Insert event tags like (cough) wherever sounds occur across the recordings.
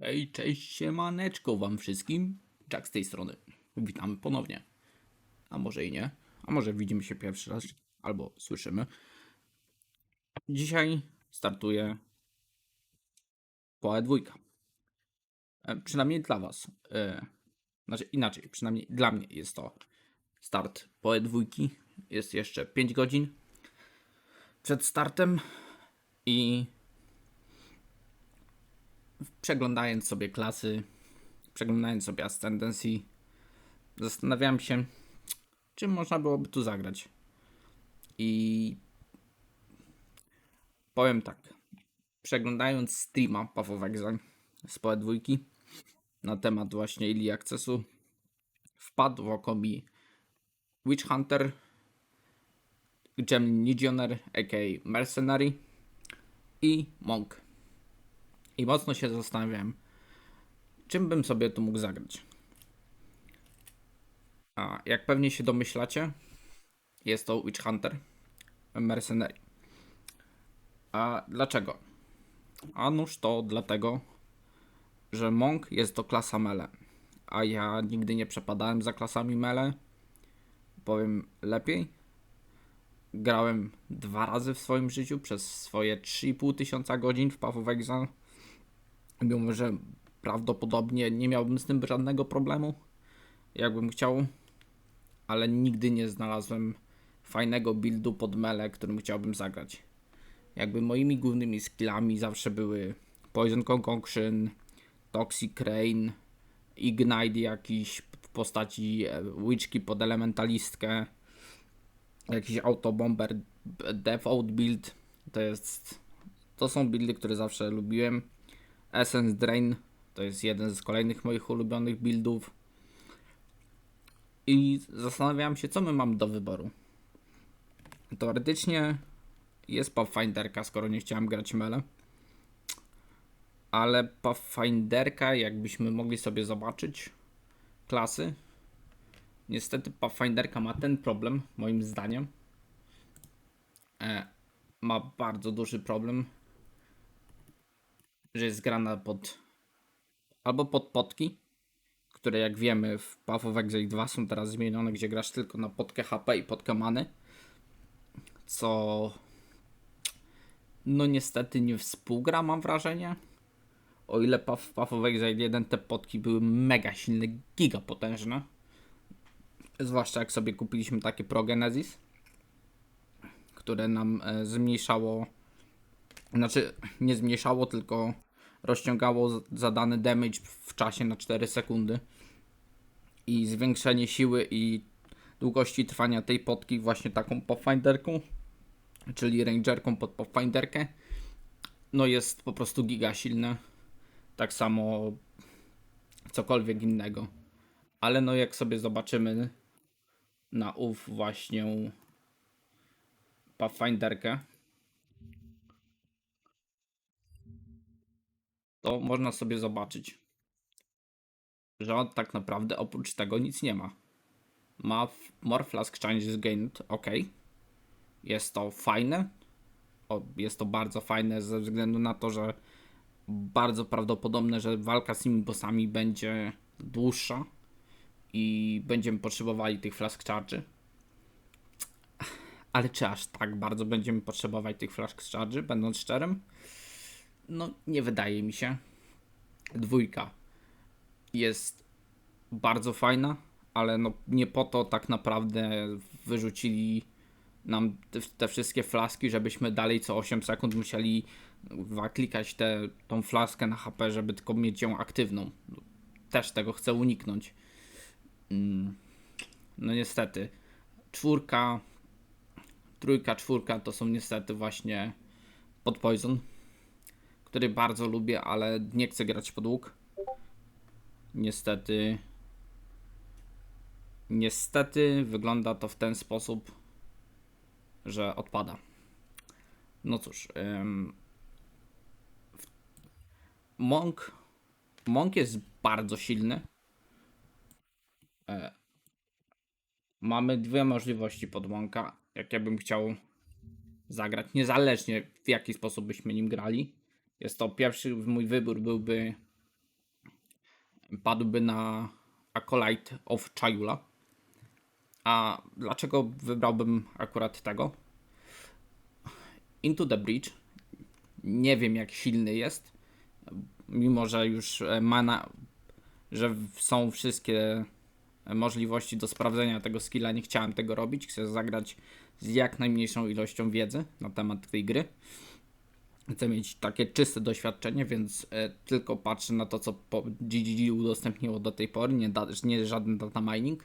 Hej, cześć, siemaneczko wam wszystkim. Jack z tej strony. Witamy ponownie. A może i nie. A może widzimy się pierwszy raz, albo słyszymy. Dzisiaj startuje Poe dwójka. E, Przynajmniej dla was. E, Znaczy inaczej, przynajmniej dla mnie jest to start Poe dwójki. Jest jeszcze 5 godzin przed startem i przeglądając sobie klasy, przeglądając sobie Ascendancy, zastanawiałem się, czym można byłoby tu zagrać. I powiem tak, przeglądając streama Path of Exile z PoE dwójki na temat właśnie Ili Accessu, wpadł w oko mi Witch Hunter, Gemini Legionnaire, aka Mercenary i Monk. I mocno się zastanawiałem, czym bym sobie tu mógł zagrać. A jak pewnie się domyślacie, jest to Witch Hunter Mercenary. A dlaczego? A nuż to dlatego, że Monk jest to klasa mele, a ja nigdy nie przepadałem za klasami mele. Powiem lepiej. Grałem dwa razy w swoim życiu przez swoje 3,5 tysiąca godzin w Path of Exile Mimo, że prawdopodobnie nie miałbym z tym żadnego problemu, jakbym chciał, ale nigdy nie znalazłem fajnego buildu pod mele, którym chciałbym zagrać. Jakby moimi głównymi skillami zawsze były Poison Concoction, Toxic Rain, Ignite jakiś w postaci e, Witchki pod elementalistkę, jakiś autobomber default build. To jest to są buildy, które zawsze lubiłem. Essence Drain to jest jeden z kolejnych moich ulubionych buildów. I zastanawiałem się, co my mamy do wyboru. Teoretycznie jest Pathfinderka, skoro nie chciałem grać mele. Ale Pathfinderka, jakbyśmy mogli sobie zobaczyć klasy. Niestety Pathfinderka ma ten problem, moim zdaniem. E, ma bardzo duży problem że jest grana pod albo pod potki, które jak wiemy w Path of Exile 2 są teraz zmienione, gdzie grasz tylko na potkę HP i potkę many, co no niestety nie współgra mam wrażenie. O ile Path, Path of Exile 1 te potki były mega silne, giga potężne. Zwłaszcza jak sobie kupiliśmy takie Pro Genesis, które nam e, zmniejszało znaczy, nie zmniejszało, tylko rozciągało zadany damage w czasie na 4 sekundy. I zwiększenie siły i długości trwania tej potki właśnie taką Pathfinderką, czyli Rangerką pod Pathfinderkę, no jest po prostu giga silne. Tak samo cokolwiek innego. Ale no jak sobie zobaczymy na ów właśnie Pathfinderkę, to można sobie zobaczyć, że on tak naprawdę oprócz tego nic nie ma. Ma More Flask Changes Gained, ok. Jest to fajne. O, jest to bardzo fajne ze względu na to, że bardzo prawdopodobne, że walka z tymi bossami będzie dłuższa i będziemy potrzebowali tych Flask Charge. Ale czy aż tak bardzo będziemy potrzebować tych Flask Charge, będąc szczerym? No, nie wydaje mi się. Dwójka jest bardzo fajna, ale no nie po to tak naprawdę wyrzucili nam te, te wszystkie flaski, żebyśmy dalej co 8 sekund musieli klikać tę tą flaskę na HP, żeby tylko mieć ją aktywną. Też tego chcę uniknąć. Mm, No niestety. Czwórka, trójka, czwórka to są niestety właśnie pod Poison który bardzo lubię, ale nie chcę grać pod łuk. Niestety. Niestety wygląda to w ten sposób, że odpada. No cóż. Ym, Monk. Monk jest bardzo silny. E, mamy dwie możliwości pod Monka. Jak ja bym chciał zagrać, niezależnie w jaki sposób byśmy nim grali. Jest to pierwszy mój wybór byłby padłby na Acolyte of Chayula. A dlaczego wybrałbym akurat tego? Into the Breach. Nie wiem jak silny jest. Mimo, że już e, mana, że są wszystkie możliwości do sprawdzenia tego skilla, nie chciałem tego robić. Chcę zagrać z jak najmniejszą ilością wiedzy na temat tej gry. Chcę mieć takie czyste doświadczenie, więc e, tylko patrzę na to, co GGG udostępniło do tej pory, nie, da, nie żaden data mining.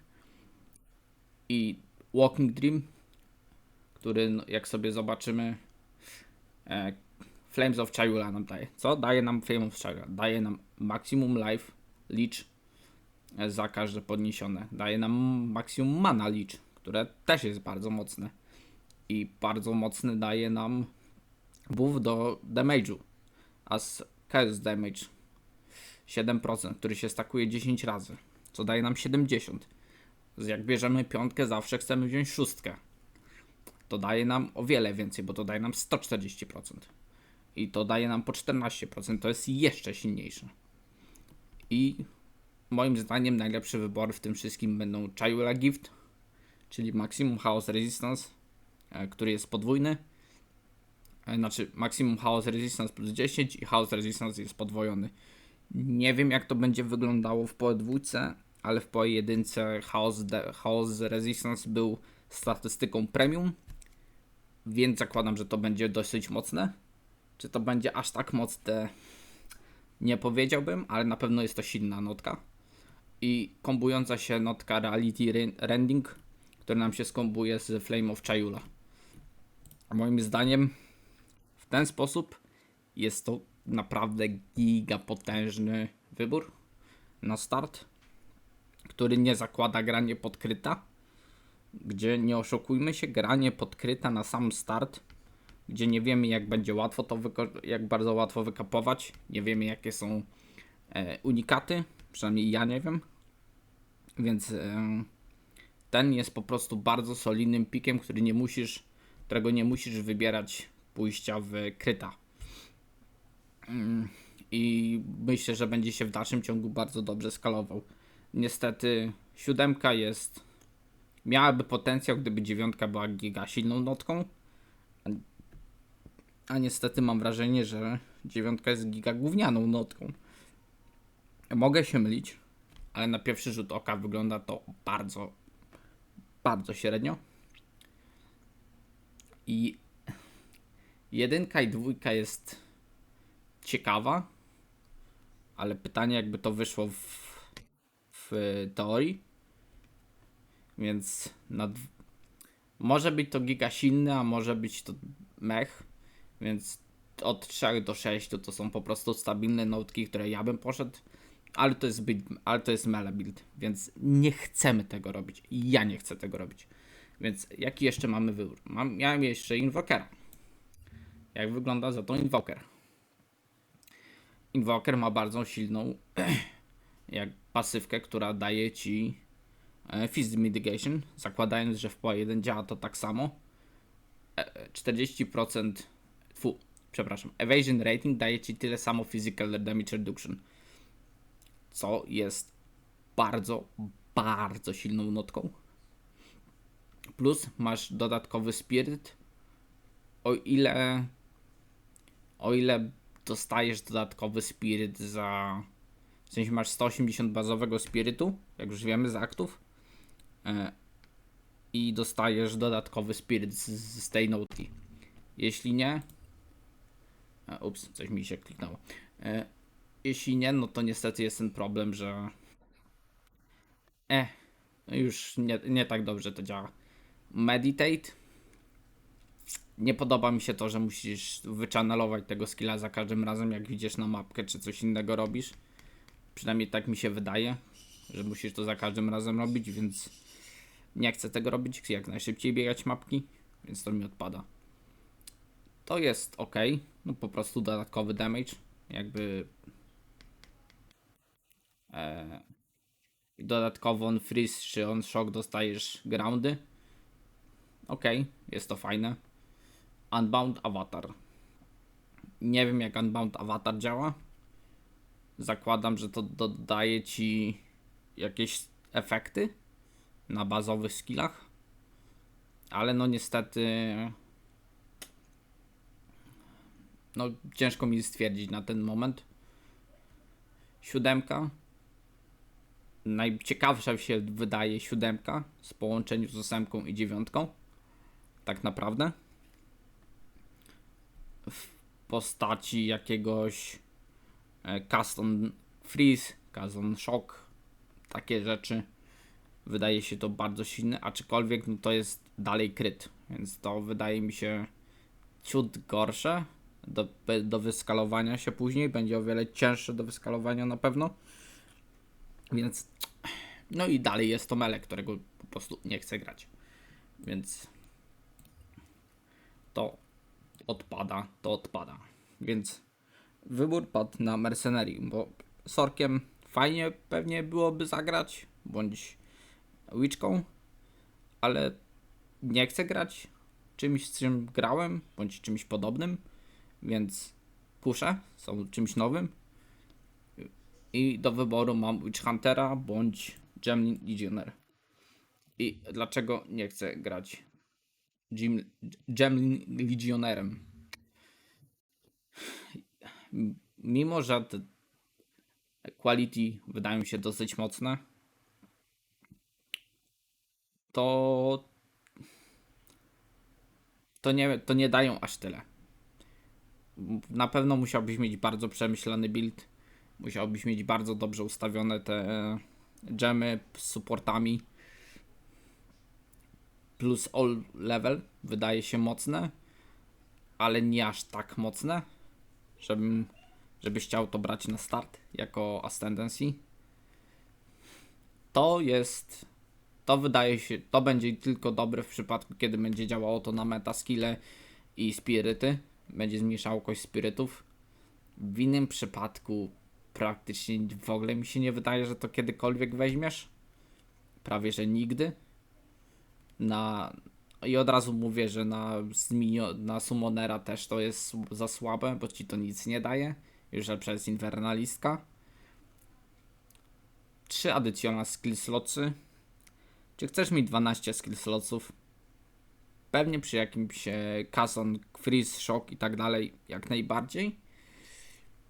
I Walking Dream, który no, jak sobie zobaczymy, e, Flames of Chayula nam daje. Co? Daje nam Flames of Chayula. Daje nam Maximum Life Leech e, za każde podniesione. Daje nam Maximum Mana Leech, które też jest bardzo mocne. I bardzo mocny daje nam buff do damage'u. As Chaos Damage 7%, który się stakuje 10 razy, co daje nam 70. Z Jak bierzemy piątkę, zawsze chcemy wziąć szóstkę. To daje nam o wiele więcej, bo to daje nam 140%. I to daje nam po 14%, to jest jeszcze silniejsze. I moim zdaniem najlepsze wybory w tym wszystkim będą Chayula Gift, czyli Maximum Chaos Resistance, e, który jest podwójny. E, Znaczy Maximum Chaos Resistance plus 10 i Chaos Resistance jest podwojony. Nie wiem jak to będzie wyglądało w PoE dwójce, ale w PoE jedynce Chaos, de- Chaos Resistance był statystyką premium, więc zakładam, że to będzie dosyć mocne. Czy to będzie aż tak mocne? Nie powiedziałbym, ale na pewno jest to silna notka. I kombująca się notka Reality Ren- Rending, który nam się skombuje z Flame of Chayula. Moim zdaniem ten sposób? Jest to naprawdę giga potężny wybór na start, który nie zakłada granie podkryta, gdzie nie oszukujmy się, granie podkryta na sam start, gdzie nie wiemy jak będzie łatwo to jak bardzo łatwo wykapować, nie wiemy jakie są e, unikaty, przynajmniej ja nie wiem, więc e, ten jest po prostu bardzo solidnym pikiem, który nie musisz, którego nie musisz wybierać pójścia w kryta. Mm, I myślę, że będzie się w dalszym ciągu bardzo dobrze skalował. Niestety siódemka jest miałaby potencjał, gdyby dziewiątka była giga silną notką. A, niestety mam wrażenie, że dziewiątka jest giga gównianą notką. Mogę się mylić, ale na pierwszy rzut oka wygląda to bardzo, bardzo średnio. I jedynka i dwójka jest ciekawa, ale pytanie jakby to wyszło w, w teorii. Więc może być to giga silny, a może być to mech, więc od 3 do 6 to, to są po prostu stabilne notki, które ja bym poszedł, ale to jest build, ale to jest mele build, więc nie chcemy tego robić. Ja nie chcę tego robić. Więc jaki jeszcze mamy wybór? Mam, miałem jeszcze Invokera. Jak wygląda za to Invoker? Invoker ma bardzo silną (clears throat) jak pasywkę, która daje ci e, Fizz Mitigation, zakładając, że w PoE 1 działa to tak samo. E, e, 40% fu, przepraszam, Evasion Rating daje ci tyle samo Physical Damage Reduction, co jest bardzo, bardzo silną notką. Plus masz dodatkowy Spirit, o ile o ile dostajesz dodatkowy Spirit za w sensie masz 180 bazowego spirytu, jak już wiemy z aktów. E, I dostajesz dodatkowy spiryt z, z tej notki. Jeśli nie. Ups, coś mi się kliknęło. E, jeśli nie, no to niestety jest ten problem, że. E, już nie, nie tak dobrze to działa. Meditate. Nie podoba mi się to, że musisz wyczanelować tego skilla za każdym razem, jak widzisz na mapkę, czy coś innego robisz. Przynajmniej tak mi się wydaje, że musisz to za każdym razem robić, więc nie chcę tego robić. Jak najszybciej biegać mapki, więc to mi odpada. To jest ok, no po prostu dodatkowy damage, jakby. E, i dodatkowo on freeze czy on shock dostajesz groundy. Ok, jest to fajne. Unbound Avatar. Nie wiem jak Unbound Avatar działa zakładam, że to dodaje ci jakieś efekty na bazowych skillach. Ale no niestety no ciężko mi stwierdzić na ten moment. Siódemka. Najciekawsza się wydaje siódemka z połączeniu z ósemką i dziewiątką. Tak naprawdę. Postaci jakiegoś e, custom freeze, custom shock, takie rzeczy. Wydaje się to bardzo silne, aczkolwiek no to jest dalej kryt, więc to wydaje mi się ciut gorsze do, do wyskalowania się później. Będzie o wiele cięższe do wyskalowania na pewno. Więc no i dalej jest to mele, którego po prostu nie chcę grać. Więc to odpada, to odpada. Więc wybór padł na Mercenary, bo Sorkiem fajnie pewnie byłoby zagrać, bądź Witchką, ale nie chcę grać czymś, z czym grałem, bądź czymś podobnym, więc kusze są czymś nowym. I do wyboru mam Witch Huntera bądź Gemini Legionnaire. I dlaczego nie chcę grać Jim, Gemini Legionnairem? Mimo, że te quality wydają się dosyć mocne, to to nie, to nie dają aż tyle. Na pewno musiałbyś mieć bardzo przemyślany build. Musiałbyś mieć bardzo dobrze ustawione te gemy z supportami. Plus all level wydaje się mocne, ale nie aż tak mocne, żebym, żebyś chciał to brać na start jako Ascendancy. To jest to wydaje się, to będzie tylko dobre w przypadku, kiedy będzie działało to na metaskille i spiryty. Będzie zmniejszało kość spirytów. W innym przypadku praktycznie w ogóle mi się nie wydaje, że to kiedykolwiek weźmiesz. Prawie, że nigdy. Na... I od razu mówię, że na, na Summonera też to jest za słabe, bo ci to nic nie daje. Już przez Infernalistka. Trzy adycjonalne skill slotsy czy chcesz mieć 12 skill slotsów? Pewnie przy jakimś e, Kazon, Freeze, Shock i tak dalej, jak najbardziej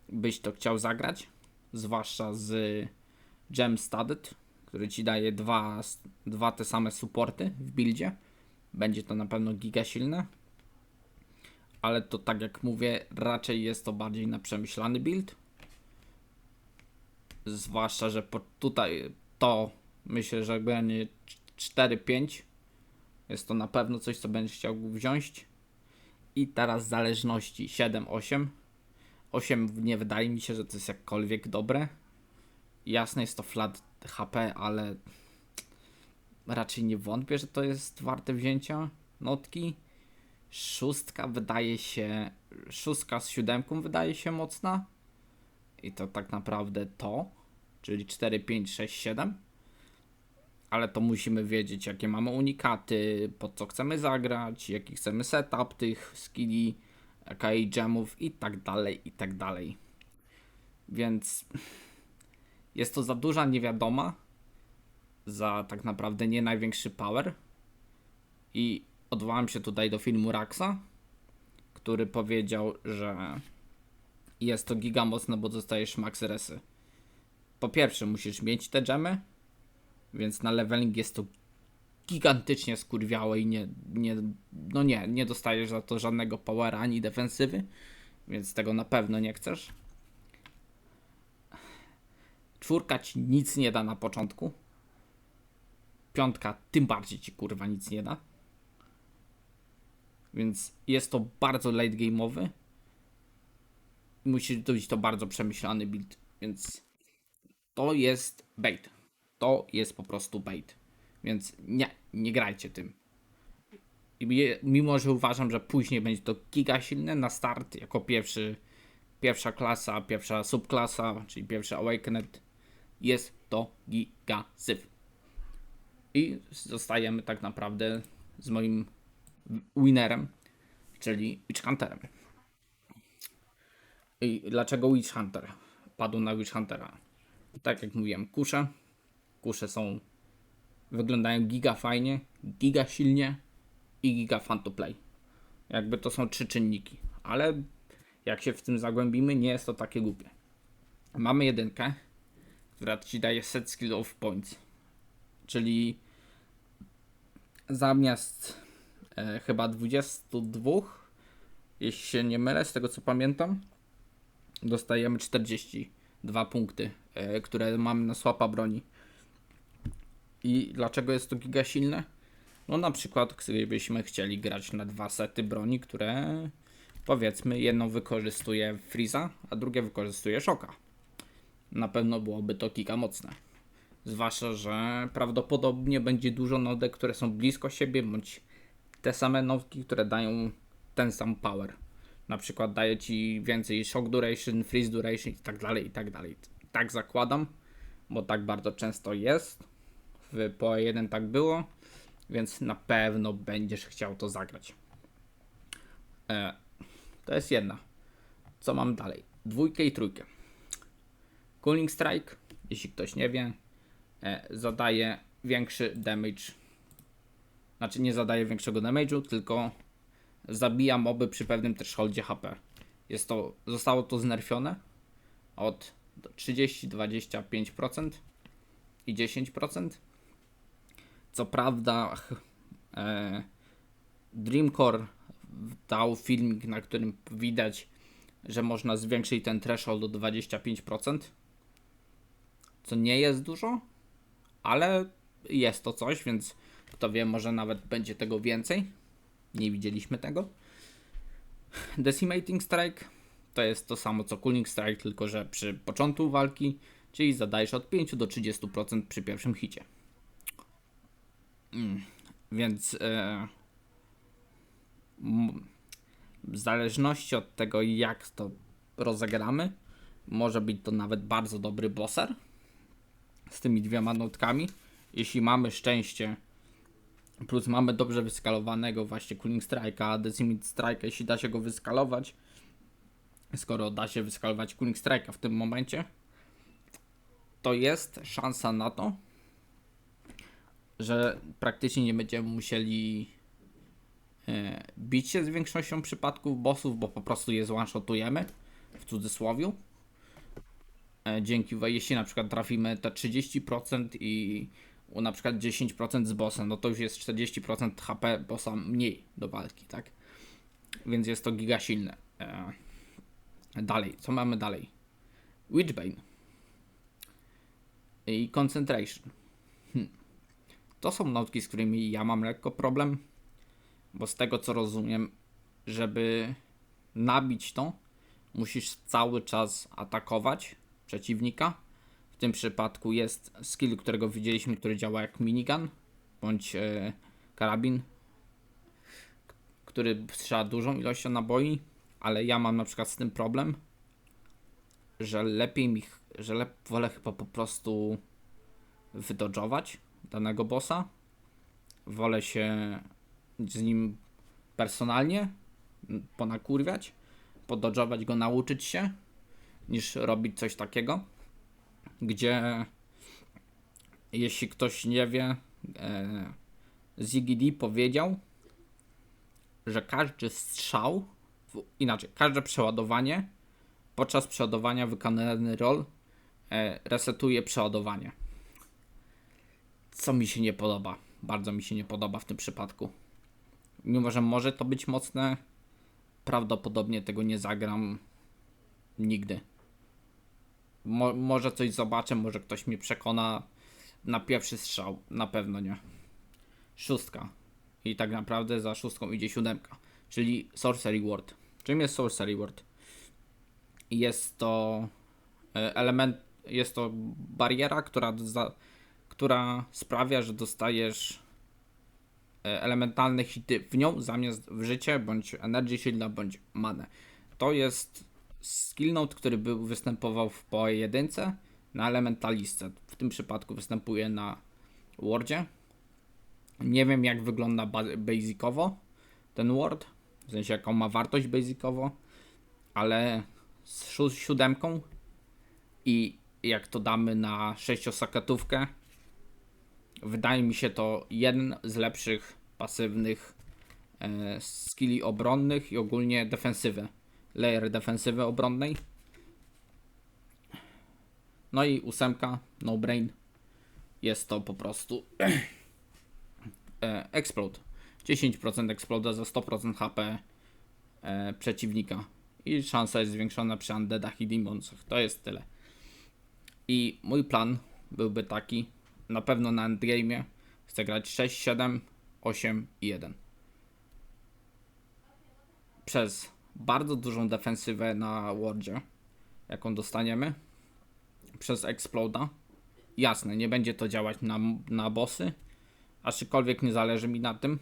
byś to chciał zagrać. Zwłaszcza z Gem Studded, który ci daje dwa, dwa te same supporty w buildzie. Będzie to na pewno giga silne. Ale to tak jak mówię, raczej jest to bardziej na przemyślany build. Zwłaszcza, że po tutaj to myślę, że będzie 4-5. Jest to na pewno coś, co będziesz chciał wziąć. I teraz zależności 7-8. 8 nie wydaje mi się, że to jest jakkolwiek dobre. Jasne jest to flat HP, ale raczej nie wątpię, że to jest warte wzięcia notki. Szóstka wydaje się, szóstka z siódemką wydaje się mocna. I to tak naprawdę to, czyli 4, 5, 6, 7 ale to musimy wiedzieć, jakie mamy unikaty, po co chcemy zagrać, jaki chcemy setup tych skilli, jaka gemów i tak dalej, i tak dalej. Więc jest to za duża niewiadoma, za tak naprawdę nie największy power. I odwołam się tutaj do filmu Raxa, który powiedział, że jest to giga mocne, bo dostajesz max resy. Po pierwsze, musisz mieć te gemy, więc na leveling jest to gigantycznie skurwiałe i nie, nie, no nie, nie dostajesz za to żadnego powera ani defensywy, więc tego na pewno nie chcesz. Czwórka ci nic nie da na początku. Piątka tym bardziej ci kurwa nic nie da. Więc jest to bardzo late game'owy. Musi być to bardzo przemyślany build, więc to jest bait to jest po prostu bait. Więc nie, nie grajcie tym. I mimo, że uważam, że później będzie to giga silne na start, jako pierwszy, pierwsza klasa, pierwsza subklasa, czyli pierwszy Awakened, jest to giga syf. I zostajemy tak naprawdę z moim winnerem, czyli Witch Hunterem. I dlaczego Witch Hunter? padło na Witch Huntera. Tak jak mówiłem, kusze. Kusze są. Wyglądają giga fajnie, giga silnie i giga fun to play. Jakby to są trzy czynniki, ale jak się w tym zagłębimy, nie jest to takie głupie. Mamy jedynkę, która ci daje set skill of points, czyli zamiast e, chyba 22, jeśli się nie mylę, z tego co pamiętam, dostajemy 42 punkty, e, które mamy na słapa broni. I dlaczego jest to giga silne? No na przykład gdybyśmy chcieli grać na dwa sety broni, które powiedzmy jedną wykorzystuje Freeza, a drugie wykorzystuje Szoka. Na pewno byłoby to giga mocne. Zwłaszcza, że prawdopodobnie będzie dużo nodek, które są blisko siebie, bądź te same nodki, które dają ten sam power. Na przykład daje ci więcej shock duration, freeze duration i tak dalej, i tak dalej. Tak zakładam, bo tak bardzo często jest. W PoE 1 tak było, więc na pewno będziesz chciał to zagrać. E, to jest jedna. Co mam dalej? Dwójkę i trójkę. Cooling Strike, jeśli ktoś nie wie, e, zadaje większy damage. Znaczy nie zadaje większego damage'u, tylko zabija moby przy pewnym thresholdzie HP. Jest to, zostało to znerfione od 30, 25% i 10%. Co prawda e, Dreamcore dał filmik, na którym widać, że można zwiększyć ten threshold do 25%. Co nie jest dużo, ale jest to coś, więc kto wie, może nawet będzie tego więcej. Nie widzieliśmy tego. Decimating Strike to jest to samo co Cooling Strike, tylko że przy początku walki, czyli zadajesz od 5 do 30% przy pierwszym hicie. Mm, więc m- w zależności od tego, jak to rozegramy, może być to nawet bardzo dobry bosser z tymi dwiema notkami. Jeśli mamy szczęście, plus mamy dobrze wyskalowanego właśnie Cooling Strike'a, Decimate Strike'a, jeśli da się go wyskalować, skoro da się wyskalować Cooling Strike'a w tym momencie, to jest szansa na to, że praktycznie nie będziemy musieli e, bić się z większością przypadków bossów, bo po prostu je zone-shotujemy, w cudzysłowiu. E, dzięki, jeśli na przykład trafimy te 30% i na przykład 10% z bossem, no to już jest 40% HP bossa mniej do walki, tak? Więc jest to giga silne. E, dalej, co mamy dalej? Witchbane i Concentration. Hm. To są notki, z którymi ja mam lekko problem, bo z tego co rozumiem, żeby nabić to, musisz cały czas atakować przeciwnika. W tym przypadku jest skill, którego widzieliśmy, który działa jak minigun bądź e, karabin, który strzela dużą ilością naboi, ale ja mam na przykład z tym problem, że lepiej mi, że lep, wolę chyba po prostu wydodżować danego bossa. Wolę się z nim personalnie ponakurwiać, pododżować go, nauczyć się, niż robić coś takiego, gdzie jeśli ktoś nie wie, e, Ziggy D powiedział, że każdy strzał, inaczej, każde przeładowanie, podczas przeładowania wykonany roll e, resetuje przeładowanie. Co mi się nie podoba. Bardzo mi się nie podoba w tym przypadku. Mimo, że może to być mocne, prawdopodobnie tego nie zagram nigdy. Mo- może coś zobaczę, może ktoś mnie przekona na pierwszy strzał. Na pewno nie. Szóstka. I tak naprawdę za szóstką idzie siódemka. Czyli Sorcery Word. Czym jest Sorcery Word? Jest to e, element, jest to bariera, która, za, która sprawia, że dostajesz e, elementalne hity w nią zamiast w życie, bądź Energy Shielda, bądź manę. To jest skill note, który był, występował w PoE 1 na elementalistce. W tym przypadku występuje na Wordzie. Nie wiem jak wygląda ba- basicowo ten Word, w sensie jaką ma wartość basicowo, ale z sió- siódemką I jak to damy na sześciosakatówkę, wydaje mi się to jeden z lepszych pasywnych e, skilli obronnych i ogólnie defensywy. Layer defensywy obronnej. No i ósemka, no brain. Jest to po prostu (clears throat) e, explode. 10% exploda za 100% HP e, przeciwnika. I szansa jest zwiększona przy undeadach i demonsach. To jest tyle. I mój plan byłby taki, na pewno na endgame'ie chcę grać 6, 7, 8 i 1. Przez bardzo dużą defensywę na wardzie, jaką dostaniemy, przez exploda. Jasne, nie będzie to działać na, na bossy, aczkolwiek nie zależy mi na tym,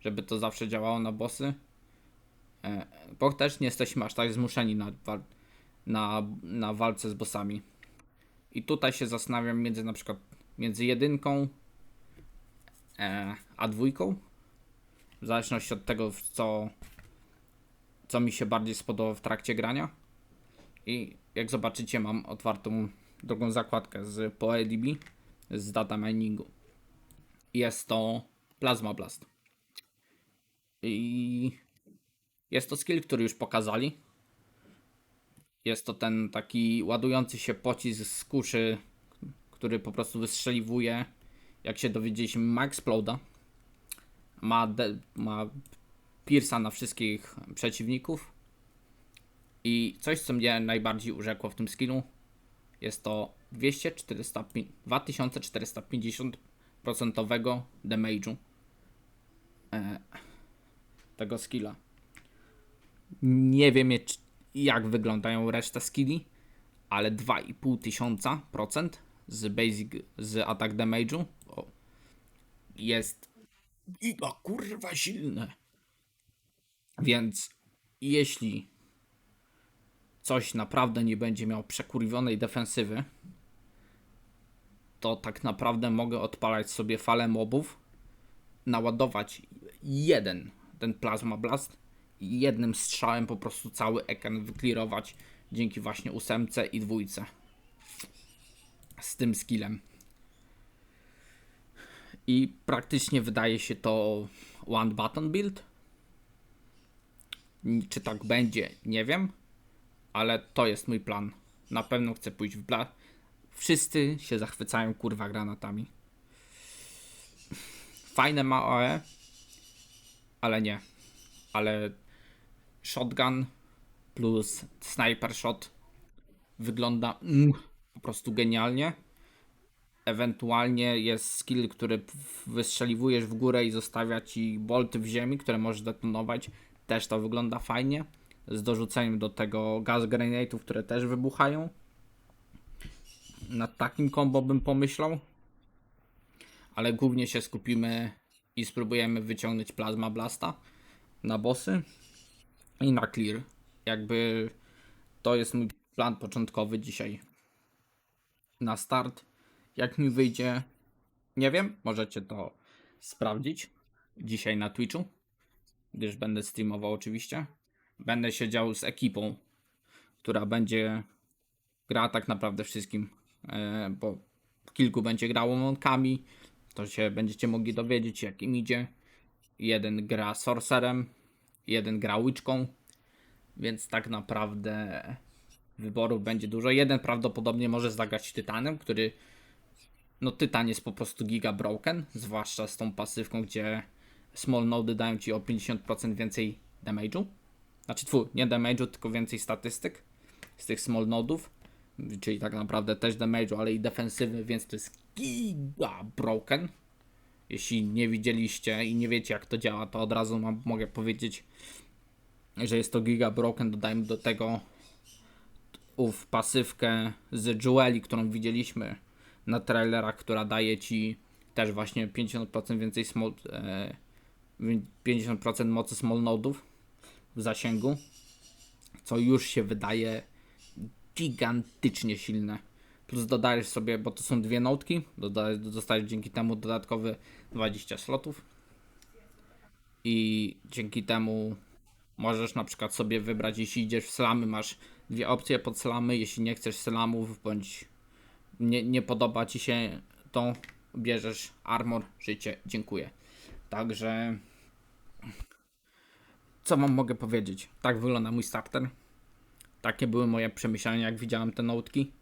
żeby to zawsze działało na bossy. E, bo też nie jesteśmy aż tak zmuszeni na, na, na walce z bossami. I tutaj się zastanawiam między na przykład między jedynką e, a dwójką. W zależności od tego, w co, co mi się bardziej spodoba w trakcie grania. I jak zobaczycie, mam otwartą drugą zakładkę z PoeDB z data miningu. Jest to Plasma Blast. I jest to skill, który już pokazali. Jest to ten taki ładujący się pocisk z kuszy, który po prostu wystrzeliwuje. Jak się dowiedzieliśmy, ma exploda. Ma, ma piersa na wszystkich przeciwników. I coś, co mnie najbardziej urzekło w tym skillu, jest to 200, 400, 2450% damage'u e, tego skilla. Nie wiem jak wyglądają reszta skilli, ale 2,5 tysiąca procent z basic, z attack damage'u jest giga kurwa silne. Więc jeśli coś naprawdę nie będzie miał przekurwionej defensywy, to tak naprawdę mogę odpalać sobie falę mobów, naładować jeden ten Plasma Blast i jednym strzałem po prostu cały ekran wyklirować dzięki właśnie ósemce i dwójce z tym skillem. I praktycznie wydaje się to one button build. Czy tak będzie, nie wiem, ale to jest mój plan. Na pewno chcę pójść w bla. Wszyscy się zachwycają kurwa granatami. Fajne ma OE, ale nie. Ale shotgun plus sniper shot wygląda mm, po prostu genialnie. Ewentualnie jest skill, który wystrzeliwujesz w górę i zostawia ci bolty w ziemi, które możesz detonować. Też to wygląda fajnie. Z dorzuceniem do tego gaz grenade'ów, które też wybuchają. Nad takim combo bym pomyślał. Ale głównie się skupimy i spróbujemy wyciągnąć Plasma Blasta na bossy i na clear. Jakby to jest mój plan początkowy dzisiaj. Na start. Jak mi wyjdzie, nie wiem, możecie to sprawdzić dzisiaj na Twitchu, gdyż będę streamował oczywiście. Będę siedział z ekipą, która będzie grała tak naprawdę wszystkim, e, bo kilku będzie grało monkami, to się będziecie mogli dowiedzieć jak im idzie. Jeden gra sorcerem, jeden gra łyczką, więc tak naprawdę wyborów będzie dużo. Jeden prawdopodobnie może zagrać Tytanem, który no Tytan jest po prostu giga broken, zwłaszcza z tą pasywką, gdzie small nody dają ci o 50% więcej damage'u. Znaczy, tfu, nie damage'u, tylko więcej statystyk z tych small nodów, czyli tak naprawdę też damage'u, ale i defensywy, więc to jest giga broken. Jeśli nie widzieliście i nie wiecie jak to działa, to od razu mam, mogę powiedzieć, że jest to giga broken. Dodajmy do tego ów pasywkę z Jeweli, którą widzieliśmy na trailerach, która daje ci też właśnie 50% więcej small, e, 50% mocy small nodów w zasięgu, co już się wydaje gigantycznie silne. Plus dodajesz sobie, bo to są dwie notki, dostajesz dzięki temu dodatkowe 20 slotów i dzięki temu możesz na przykład sobie wybrać, jeśli idziesz w slamy, masz dwie opcje pod slamy. Jeśli nie chcesz slamów, bądź nie, nie podoba ci się to, bierzesz armor, życie, dziękuję. Także co wam mogę powiedzieć? Tak wygląda mój starter. Takie były moje przemyślenia, jak widziałem te notki,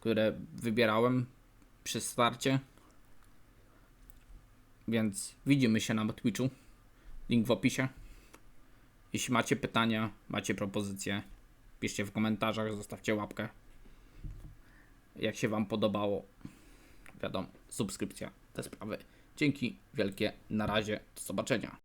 które wybierałem przy starcie. Więc widzimy się na Twitchu. Link w opisie. Jeśli macie pytania, macie propozycje, piszcie w komentarzach, zostawcie łapkę. Jak się Wam podobało, wiadomo, subskrypcja, te sprawy. Dzięki wielkie, na razie, do zobaczenia.